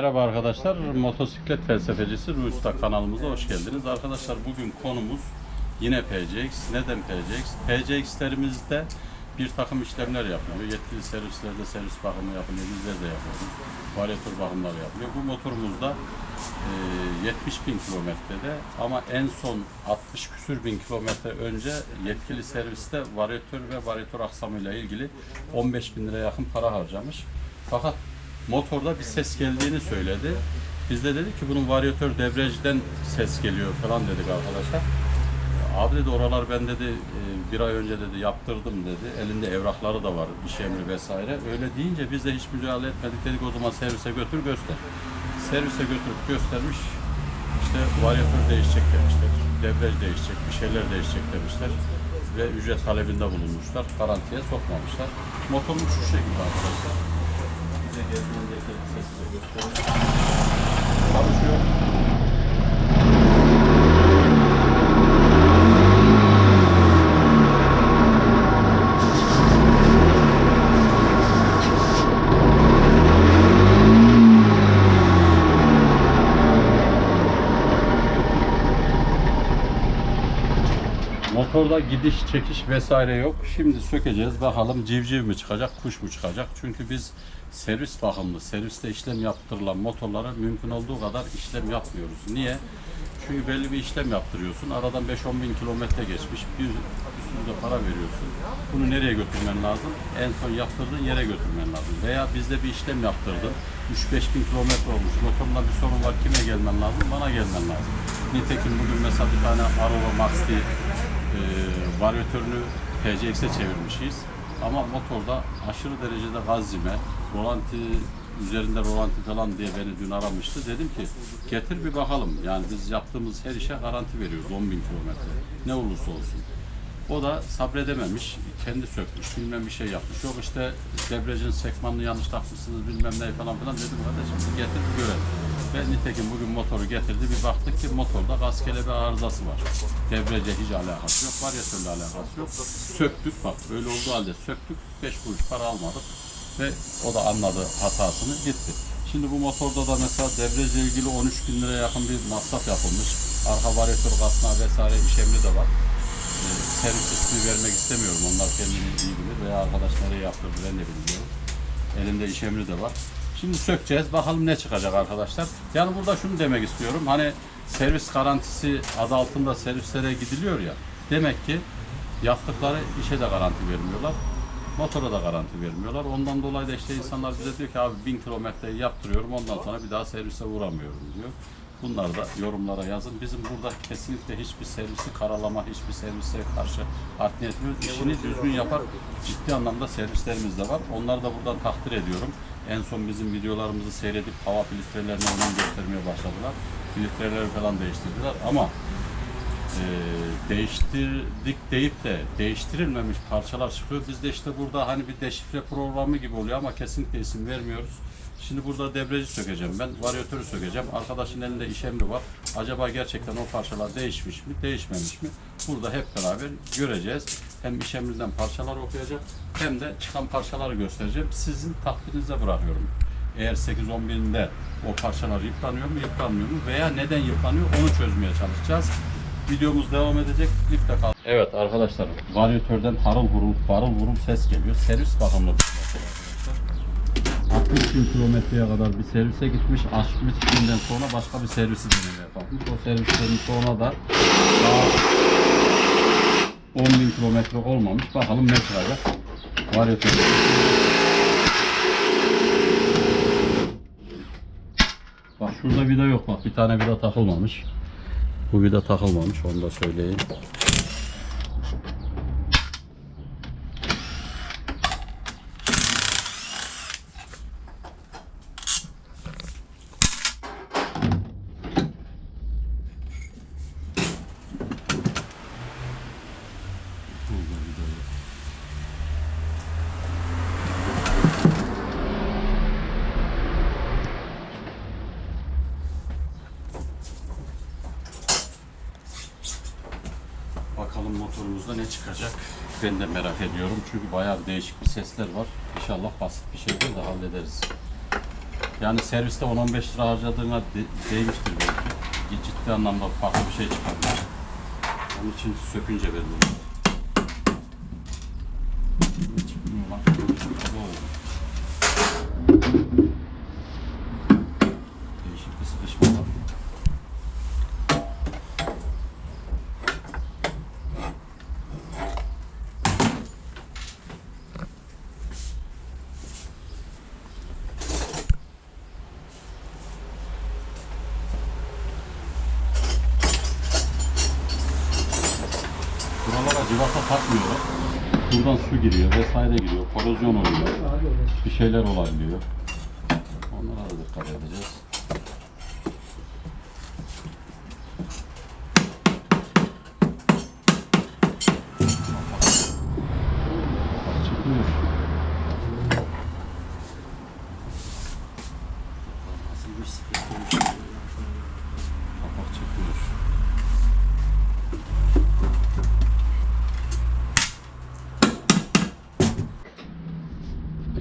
Merhaba arkadaşlar, motosiklet felsefecisi Ruhi kanalımıza hoş geldiniz. Arkadaşlar bugün konumuz yine PCX. Neden PCX? PCX'lerimizde bir takım işlemler yapılıyor. Yetkili servislerde servis bakımı yapılıyor, bizler de yapıyoruz. Varyatör bakımları yapılıyor. Bu motorumuzda e, 70 bin kilometrede ama en son 60 küsür bin kilometre önce yetkili serviste varyatör ve varyatör aksamıyla ilgili 15 bin lira yakın para harcamış. Fakat motorda bir ses geldiğini söyledi. Biz de dedik ki bunun varyatör debriyajdan ses geliyor falan dedik arkadaşlar. Abi dedi oralar ben dedi e, bir ay önce dedi yaptırdım dedi. Elinde evrakları da var, iş emri vesaire. Öyle deyince biz de hiç müdahale etmedik dedik o zaman servise götür göster. Servise götürüp göstermiş. İşte varyatör değişecek demişler. Debriyaj değişecek, bir şeyler değişecek demişler. Ve ücret talebinde bulunmuşlar. Garantiye sokmamışlar. Motorumuz şu şekilde arkadaşlar. Bize geldiğinde Motorda gidiş, çekiş vesaire yok. Şimdi sökeceğiz. Bakalım civciv mi çıkacak, kuş mu çıkacak? Çünkü biz servis bakımlı, serviste işlem yaptırılan motorlara mümkün olduğu kadar işlem yapmıyoruz. Niye? Çünkü belli bir işlem yaptırıyorsun. Aradan 5-10 bin kilometre geçmiş. Bir üstünde para veriyorsun. Bunu nereye götürmen lazım? En son yaptırdığın yere götürmen lazım. Veya bizde bir işlem yaptırdın. 3-5 bin kilometre olmuş. Motorunda bir sorun var. Kime gelmen lazım? Bana gelmen lazım. Nitekim bugün mesela bir tane Arova Max diye e, varyatörünü PCX'e çevirmişiz. Ama motorda aşırı derecede gaz yeme, rolanti üzerinde rolanti falan diye beni dün aramıştı. Dedim ki getir bir bakalım. Yani biz yaptığımız her işe garanti veriyoruz 10 bin kilometre. Ne olursa olsun. O da sabredememiş, kendi sökmüş, bilmem bir şey yapmış. Yok işte debriyajın sekmanını yanlış takmışsınız bilmem ne falan filan dedim kardeşim getir görelim. Ve nitekim bugün motoru getirdi bir baktık ki motorda gaz kelebeği arızası var. Debriyaja hiç alakası yok, varyatörle alakası yok. Söktük bak öyle olduğu halde söktük, 5 kuruş para almadık ve o da anladı hatasını gitti. Şimdi bu motorda da mesela debriyajla ilgili 13 bin liraya yakın bir masraf yapılmış. Arka varyatör kasnağı vesaire işlemli de var servis ismi vermek istemiyorum. Onlar kendini iyi bilir veya arkadaş nereye yaptırdı ben de bilmiyorum. Elinde iş emri de var. Şimdi sökeceğiz. Bakalım ne çıkacak arkadaşlar. Yani burada şunu demek istiyorum. Hani servis garantisi adı altında servislere gidiliyor ya. Demek ki yaptıkları işe de garanti vermiyorlar. Motora da garanti vermiyorlar. Ondan dolayı da işte insanlar bize diyor ki abi bin kilometreyi yaptırıyorum ondan sonra bir daha servise uğramıyorum diyor. Bunlar da yorumlara yazın. Bizim burada kesinlikle hiçbir servisi karalama, hiçbir servise karşı art niyet yok. İşini düzgün yapar. Ciddi anlamda servislerimiz de var. Onları da buradan takdir ediyorum. En son bizim videolarımızı seyredip hava filtrelerine önem göstermeye başladılar. Filtreleri falan değiştirdiler ama e, değiştirdik deyip de değiştirilmemiş parçalar çıkıyor. Biz de işte burada hani bir deşifre programı gibi oluyor ama kesinlikle isim vermiyoruz. Şimdi burada debreci sökeceğim ben, varyatörü sökeceğim. Arkadaşın elinde iş emri var. Acaba gerçekten o parçalar değişmiş mi, değişmemiş mi? Burada hep beraber göreceğiz. Hem iş emrinden parçalar okuyacağım hem de çıkan parçaları göstereceğim. Sizin takdirinize bırakıyorum. Eğer 8-10 binde o parçalar yıpranıyor mu, yıpranmıyor mu veya neden yıpranıyor onu çözmeye çalışacağız. Videomuz devam edecek. Lifte kal. Evet arkadaşlar, varyatörden harıl vurup, varıl vurup ses geliyor. Servis bakımlı bir mesele. 40 bin kilometreye kadar bir servise gitmiş. Aşmış günden sonra başka bir servisi denemeye kalkmış. O servislerin sonra da daha 10 bin kilometre olmamış. Bakalım ne çıkacak. Varyatör. Bak şurada vida yok bak. Bir tane vida takılmamış. Bu vida takılmamış. Onu da söyleyeyim. Ben de merak ediyorum çünkü bayağı değişik bir sesler var. İnşallah basit bir şeydir de hallederiz. Yani serviste 10-15 lira harcadığına de- değmiştir belki. Ciddi anlamda farklı bir şey çıkarmış. Onun için sökünce belli çıkmıyor lan? Oo. Değişik bir sıkışma var. Buralara civata takmıyorlar. Buradan su giriyor vesaire giriyor. Korozyon oluyor. Bir şeyler olabiliyor. Onlara da dikkat edeceğiz. Bak çıkmıyor. Nasıl bir sıkıntıymış. Kapak çıkmıyor.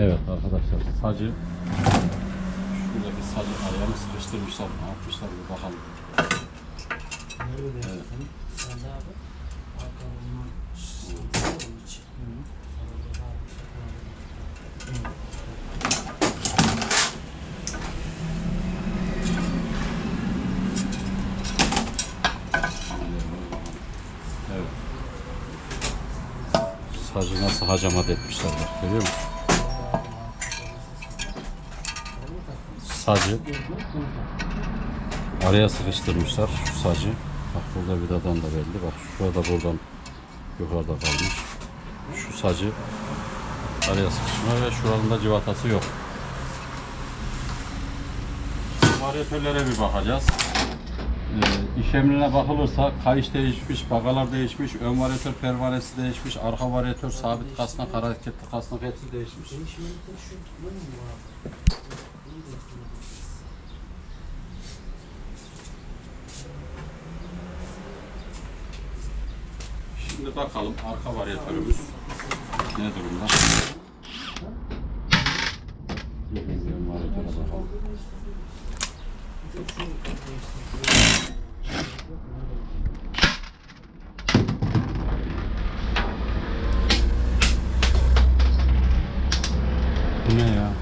Evet arkadaşlar sacı şuradaki sacı ayağını sıkıştırmışlar ne yapmışlar bir bakalım. Evet. Evet. Sacı nasıl hacamat etmişler bak görüyor musun? Sacı araya sıkıştırmışlar şu sacı. Bak burada vidadan da belli. Bak şurada buradan yukarıda kalmış. Şu sacı araya sıkışma ve şuranın da civatası yok. Varyatörlere bir bakacağız. Ee, iş emrine bakılırsa kayış değişmiş, bagalar değişmiş, ön varyatör pervanesi değişmiş, arka varyatör sabit kasnak, hareketli kasnak hepsi değişmiş. Şimdi bakalım arka varyatörümüz ne durumda? Ön varyatöre. Bu ne ya?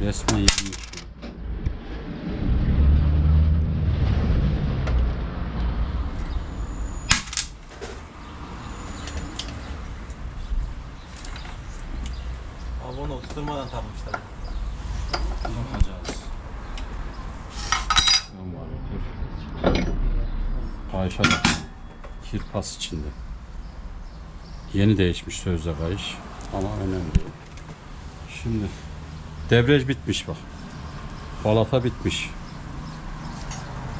Resmen yemiş. Oturtmadan takmışlar. Bakacağız. Kayışa. Kirpas içinde. Yeni değişmiş sözde kayış. Ama önemli. Şimdi debriyaj bitmiş bak. Balata bitmiş.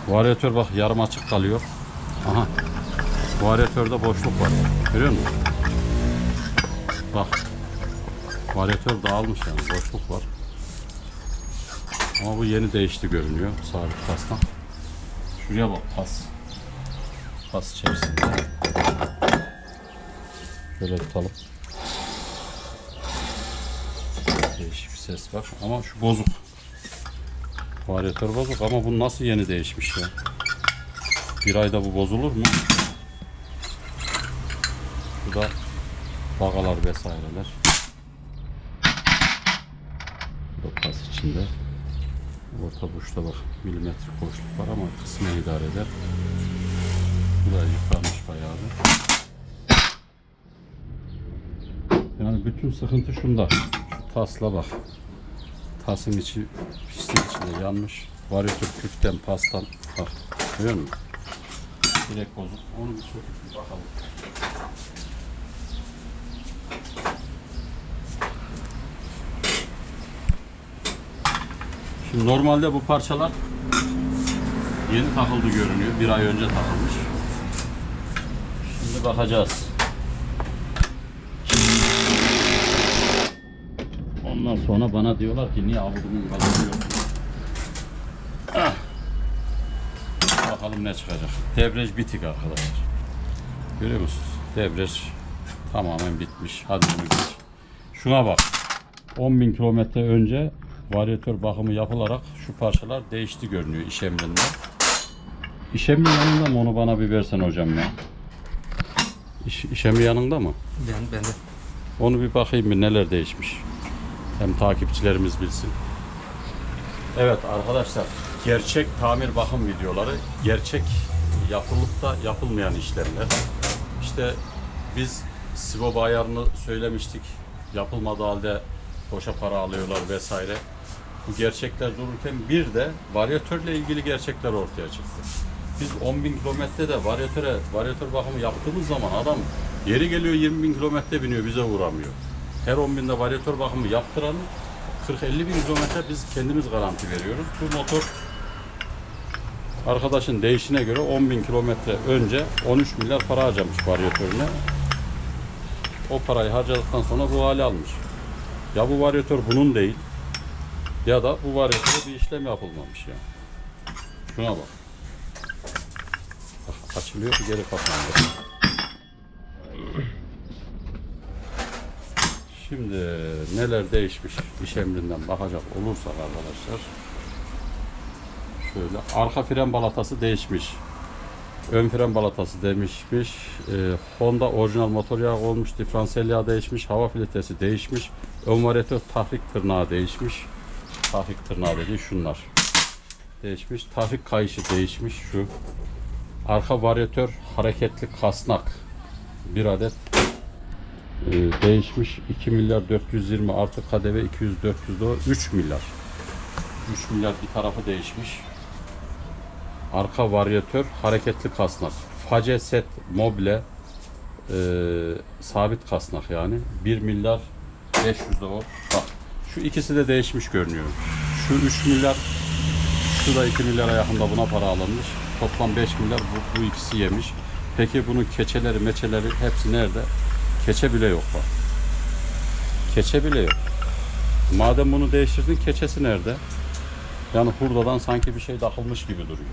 Varyatör bak yarım açık kalıyor. Aha. Varyatörde boşluk var. Görüyor musun? Bak. Varyatör dağılmış yani boşluk var. Ama bu yeni değişti görünüyor sabit pastan. Şuraya bak pas. Pas içerisinde. Şöyle tutalım. Değişik bir ses var ama şu bozuk. Varyatör bozuk ama bu nasıl yeni değişmiş ya? Bir ayda bu bozulur mu? Bu da bagalar vesaireler. Bu da pas içinde. Orta boşta bak milimetrik boşluk var ama kısmen idare eder. Bu da yıpranmış bayağı bir. Yani bütün sıkıntı şunda. Şu tasla bak. Tasın içi pislik içinde yanmış. Varyatör küften, pastan bak. Görüyor musun? Direkt bozuk. Onu bir söküp bakalım. Şimdi normalde bu parçalar yeni takıldı görünüyor. Bir ay önce takılmış. Şimdi bakacağız. Ondan sonra bana diyorlar ki niye avudumun gazı yok? Ah. Bakalım ne çıkacak. Debriyaj bitik arkadaşlar. Görüyor musunuz? Debriyaj tamamen bitmiş. Hadi bunu geç. Şuna bak. 10.000 kilometre önce varyatör bakımı yapılarak şu parçalar değişti görünüyor iş emrinde. İş emri yanında mı onu bana bir versen hocam ya. İş, iş emri yanında mı? Ben, ben de. Onu bir bakayım bir neler değişmiş. Hem takipçilerimiz bilsin. Evet arkadaşlar gerçek tamir bakım videoları gerçek yapılıp da yapılmayan işlemler. İşte biz Sibo ayarını söylemiştik. Yapılmadığı halde boşa para alıyorlar vesaire. Bu gerçekler dururken bir de varyatörle ilgili gerçekler ortaya çıktı. Biz 10 bin kilometrede varyatöre, varyatör bakımı yaptığımız zaman adam yeri geliyor 20 bin kilometre biniyor bize uğramıyor. Her 10 binde varyatör bakımı yaptıranı 40-50 bin kilometre biz kendimiz garanti veriyoruz. Bu motor arkadaşın değişine göre 10 bin kilometre önce 13 milyar para harcamış varyatörüne. O parayı harcadıktan sonra bu hale almış. Ya bu varyatör bunun değil ya da bu varyatöre bir işlem yapılmamış ya. Şuna bak. Açılıyor geri kapandı. Şimdi neler değişmiş iş emrinden bakacak olursak arkadaşlar. Şöyle arka fren balatası değişmiş. Ön fren balatası demişmiş. Ee, Honda orijinal motor yağı olmuş. Diferansiyel yağ değişmiş. Hava filtresi değişmiş. Ön varyatör tahrik tırnağı değişmiş. Tahrik tırnağı dediği şunlar. Değişmiş. Tahrik kayışı değişmiş. Şu. Arka varyatör hareketli kasnak. Bir adet ee, değişmiş 2 milyar 420 artı KDV 200 400 doğru 3 milyar 3 milyar bir tarafı değişmiş arka varyatör hareketli kasnak face set moble e, sabit kasnak yani 1 milyar 500 doğru bak şu ikisi de değişmiş görünüyor şu 3 milyar şu da 2 milyara yakında buna para alınmış toplam 5 milyar bu, bu ikisi yemiş peki bunun keçeleri meçeleri hepsi nerede Keçe bile yok bak. Keçe bile yok. Madem bunu değiştirdin keçesi nerede? Yani hurdadan sanki bir şey takılmış gibi duruyor.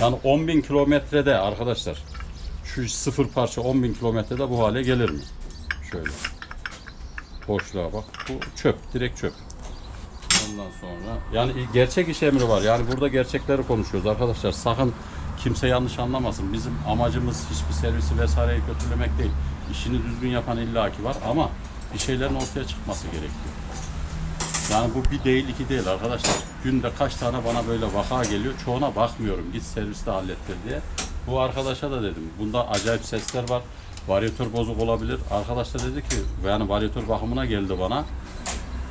Yani 10 bin kilometrede arkadaşlar şu sıfır parça 10 bin kilometrede bu hale gelir mi? Şöyle. Boşluğa bak. Bu çöp. Direkt çöp. Ondan sonra yani gerçek iş emri var. Yani burada gerçekleri konuşuyoruz arkadaşlar. Sakın kimse yanlış anlamasın. Bizim amacımız hiçbir servisi vesaireyi kötülemek değil. İşini düzgün yapan illaki var ama bir şeylerin ortaya çıkması gerekiyor. Yani bu bir değil iki değil arkadaşlar. Günde kaç tane bana böyle vaka geliyor. Çoğuna bakmıyorum. Git serviste hallettir diye. Bu arkadaşa da dedim. Bunda acayip sesler var. Varyatör bozuk olabilir. Arkadaş da dedi ki yani varyatör bakımına geldi bana.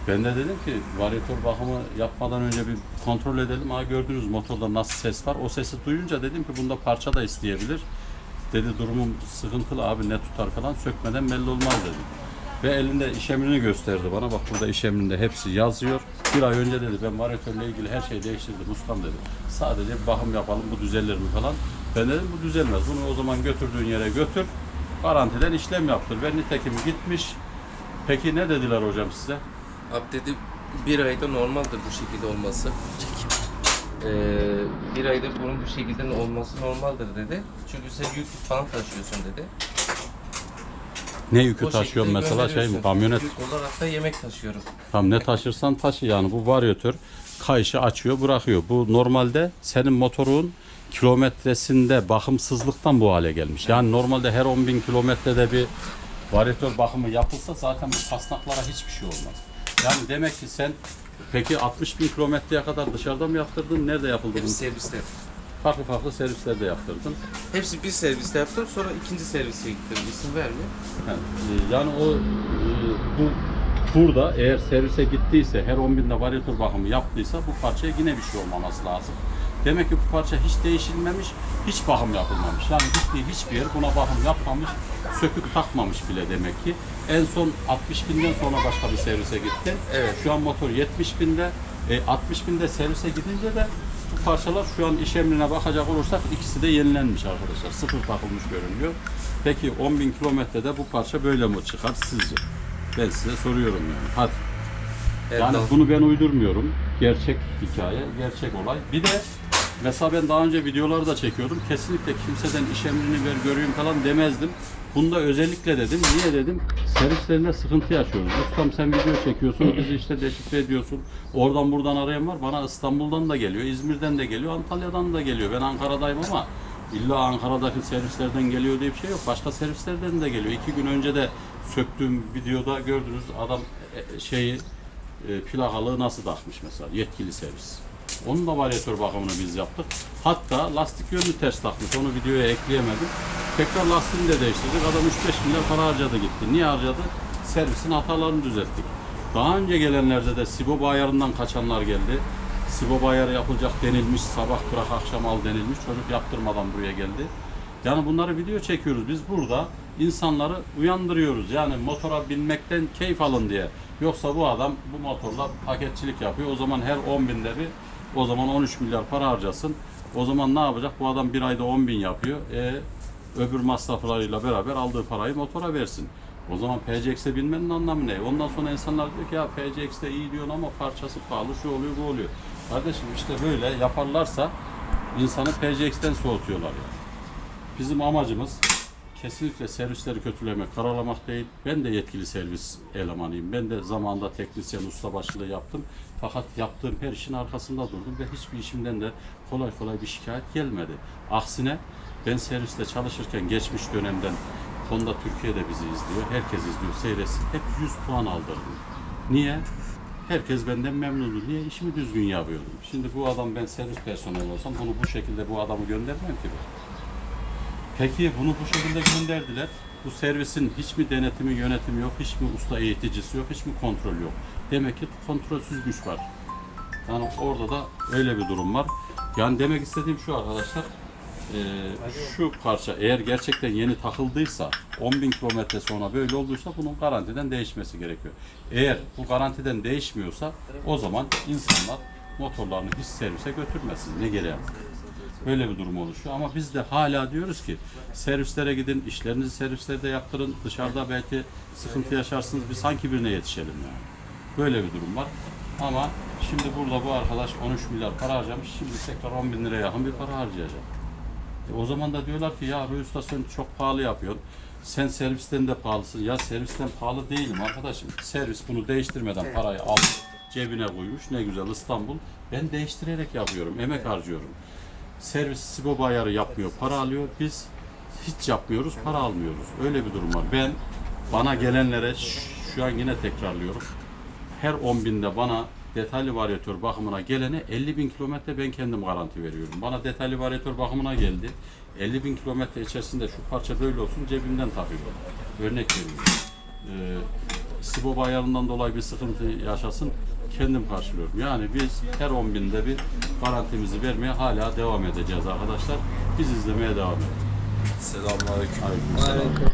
Ben de dedim ki varyatör bakımı yapmadan önce bir kontrol edelim. Ha gördünüz motorda nasıl ses var. O sesi duyunca dedim ki bunda parça da isteyebilir. Dedi durumum sıkıntılı abi ne tutar falan sökmeden belli olmaz dedim. Ve elinde iş emrini gösterdi bana. Bak burada iş emrinde hepsi yazıyor. Bir ay önce dedi ben varyatörle ilgili her şeyi değiştirdim ustam dedi. Sadece bakım yapalım bu düzelir mi falan. Ben dedim bu düzelmez. Bunu o zaman götürdüğün yere götür. Garantiden işlem yaptır. Ve nitekim gitmiş. Peki ne dediler hocam size? Abi dedi bir ayda normaldir bu şekilde olması. Ee, bir ayda bunun bu şekilde olması normaldir dedi. Çünkü sen yük falan taşıyorsun dedi. Ne yükü O taşıyorsun şekilde mesela şey mi gönderiyorsun. kamyonet? Yük olarak da yemek taşıyorum. Tam ne taşırsan taşı yani bu varyatör kayışı açıyor bırakıyor. Bu normalde senin motorun kilometresinde bakımsızlıktan bu hale gelmiş. Yani normalde her 10 bin kilometrede bir varyatör bakımı yapılsa zaten bu kasnaklara hiçbir şey olmaz. Yani demek ki sen peki 60 bin kilometreye kadar dışarıda mı yaptırdın? Nerede yapıldı Hepsi bu? serviste. Farklı farklı servislerde yaptırdın. Hepsi bir serviste yaptım sonra ikinci servise gittim. İsim vermiyor. E, Yani o e, bu burada eğer servise gittiyse her 10 binde varyatör bakımı yaptıysa bu parçaya yine bir şey olmaması lazım. Demek ki bu parça hiç değişilmemiş, hiç bakım yapılmamış. Yani gittiği hiçbir yer buna bakım yapmamış, söküp takmamış bile demek ki. En son 60 binden sonra başka bir servise gitti. Evet. Şu an motor 70 binde. E, 60 binde servise gidince de bu parçalar şu an iş emrine bakacak olursak ikisi de yenilenmiş arkadaşlar. Sıfır takılmış görünüyor. Peki 10 bin kilometrede bu parça böyle mi çıkar sizce? Ben size soruyorum yani. Hadi. Evet, Yani tamam. bunu ben uydurmuyorum. Gerçek hikaye, gerçek olay. Bir de mesela ben daha önce videoları da çekiyordum. Kesinlikle kimseden iş emrini ver göreyim falan demezdim. Bunda özellikle dedim. Niye dedim? servislerinde sıkıntı yaşıyoruz. Ustam sen video çekiyorsun, bizi işte deşifre ediyorsun. Oradan buradan arayan var. Bana İstanbul'dan da geliyor, İzmir'den de geliyor, Antalya'dan da geliyor. Ben Ankara'dayım ama illa Ankara'daki servislerden geliyor diye bir şey yok. Başka servislerden de geliyor. İki gün önce de söktüğüm videoda gördünüz adam e, şeyi e, plakalığı nasıl takmış mesela yetkili servis. Onun da varyatör bakımını biz yaptık. Hatta lastik yönünü ters takmış. Onu videoya ekleyemedim. Tekrar lastiğini de değiştirdik. Adam 3-5 milyar para harcadı gitti. Niye harcadı? Servisin hatalarını düzelttik. Daha önce gelenlerde de Sibo ayarından kaçanlar geldi. Sibo ayarı yapılacak denilmiş. Sabah bırak akşam al denilmiş. Çocuk yaptırmadan buraya geldi. Yani bunları video çekiyoruz. Biz burada insanları uyandırıyoruz. Yani motora binmekten keyif alın diye. Yoksa bu adam bu motorla paketçilik yapıyor. O zaman her 10 binde bir o zaman 13 milyar para harcasın. O zaman ne yapacak? Bu adam bir ayda 10 bin yapıyor. E, öbür masraflarıyla beraber aldığı parayı motora versin. O zaman PCX'e binmenin anlamı ne? Ondan sonra insanlar diyor ki ya PCX'te iyi diyorsun ama parçası pahalı, şu oluyor, bu oluyor. Kardeşim işte böyle yaparlarsa insanı PCX'ten soğutuyorlar yani. Bizim amacımız kesinlikle servisleri kötülemek, karalamak değil. Ben de yetkili servis elemanıyım. Ben de zamanında teknisyen usta başlığı yaptım. Fakat yaptığım her işin arkasında durdum ve hiçbir işimden de kolay kolay bir şikayet gelmedi. Aksine ben serviste çalışırken geçmiş dönemden Honda Türkiye'de bizi izliyor. Herkes izliyor, seyretsin. Hep 100 puan aldırdım. Niye? Herkes benden memnundu. Niye? İşimi düzgün yapıyordum. Şimdi bu adam ben servis personeli olsam bunu bu şekilde bu adamı göndermem ki ben. Peki bunu bu şekilde gönderdiler. Bu servisin hiç mi denetimi, yönetimi yok, hiç mi usta eğiticisi yok, hiç mi kontrol yok? Demek ki kontrolsüz güç var. Yani orada da öyle bir durum var. Yani demek istediğim şu arkadaşlar, eee, şu parça eğer gerçekten yeni takıldıysa, 10 bin kilometre sonra böyle olduysa bunun garantiden değişmesi gerekiyor. Eğer bu garantiden değişmiyorsa o zaman insanlar motorlarını hiç servise götürmesin. Ne gereği var? Böyle bir durum oluşuyor ama biz de hala diyoruz ki servislere gidin, işlerinizi servislerde yaptırın. Dışarıda belki sıkıntı yaşarsınız. Bir sanki birine yetişelim yani. Böyle bir durum var. Ama şimdi burada bu arkadaş 13 milyar para harcamış. Şimdi tekrar 10 bin liraya yakın bir para harcayacak. E o zaman da diyorlar ki ya Usta sen çok pahalı yapıyorsun. Sen servisten de pahalısın. Ya servisten pahalı değilim arkadaşım. Servis bunu değiştirmeden parayı al cebine koymuş. Ne güzel İstanbul. Ben değiştirerek yapıyorum. Emek harcıyorum. Servis Sibo ayarı yapmıyor, para alıyor. Biz hiç yapmıyoruz, para almıyoruz. Öyle bir durum var. Ben bana gelenlere şu an yine tekrarlıyorum. Her 10 binde bana detaylı varyatör bakımına gelene 50 bin kilometre ben kendim garanti veriyorum. Bana detaylı varyatör bakımına geldi. 50 bin kilometre içerisinde şu parça böyle olsun cebimden takıyorum. Örnek veriyorum. Ee, Sibo ayarından dolayı bir sıkıntı yaşasın kendim karşılıyorum. Yani biz her 10 binde bir garantimizi vermeye hala devam edeceğiz arkadaşlar. Biz izlemeye devam edin. Selamünaleyküm. Aleykümselam.